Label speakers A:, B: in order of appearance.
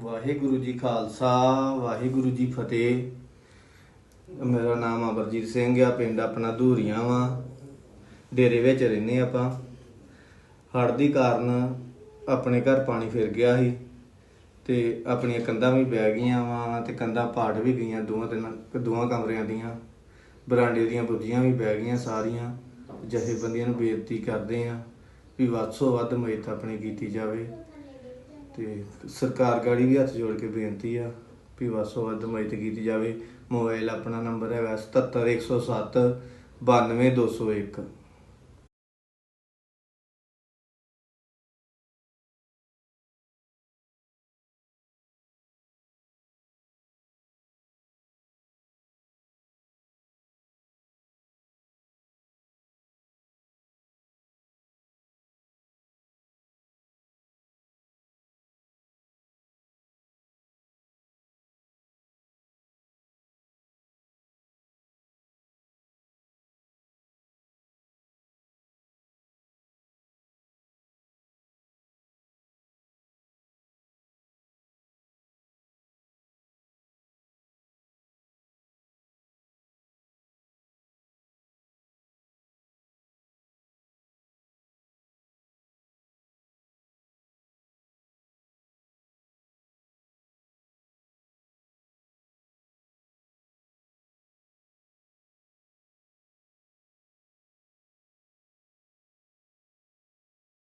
A: ਵਾਹਿਗੁਰੂ ਜੀ ਖਾਲਸਾ, ਵਾਹਿਗੁਰੂ ਜੀ ਫਤਿਹ। ਮੇਰਾ ਨਾਮ ਅਮਰਜੀਤ ਸਿੰਘ ਆ, ਪਿੰਡ ਆਪਣਾ ਧੂਰੀਆਂ ਵਾ। ਡੇਰੇ ਵਿੱਚ ਰਹਿੰਦੇ ਆਪਾਂ। ਹੜ੍ਹ ਦੀ ਕਾਰਨ ਆਪਣੇ ਘਰ ਪਾਣੀ ਫਿਰ ਗਿਆ ਸੀ ਤੇ ਆਪਣੀਆਂ ਕੰਧਾਂ ਵੀ ਪੈ ਗਈਆਂ ਵਾ ਤੇ ਕੰਧਾਂ ਪਾੜ ਵੀ ਗਈਆਂ ਦੋਵਾਂ ਤਿੰਨ, ਦੋਵਾਂ ਕਮਰਿਆਂ ਦੀਆਂ। ਬਰਾਂਡੇ ਦੀਆਂ ਬੁੱਝੀਆਂ ਵੀ ਪੈ ਗਈਆਂ ਸਾਰੀਆਂ। ਜਥੇਬੰਦੀਆਂ ਨੂੰ ਬੇਨਤੀ ਕਰਦੇ ਆ ਵੀ ਵੱਧ ਤੋਂ ਵੱਧ ਮਦਦ ਆਪਣੀ ਕੀਤੀ ਜਾਵੇ। ਤੇ ਸਰਕਾਰ ਗਾੜੀ ਵੀ ਹੱਥ ਜੋੜ ਕੇ ਬੇਨਤੀ ਆ ਵੀ ਵੱਧ ਤੋਂ ਵੱਧ ਮਦਦ ਕੀਤੀ ਜਾਵੇ। ਮੋਬਾਈਲ ਆਪਣਾ ਨੰਬਰ ਹੈਗਾ 77107 92201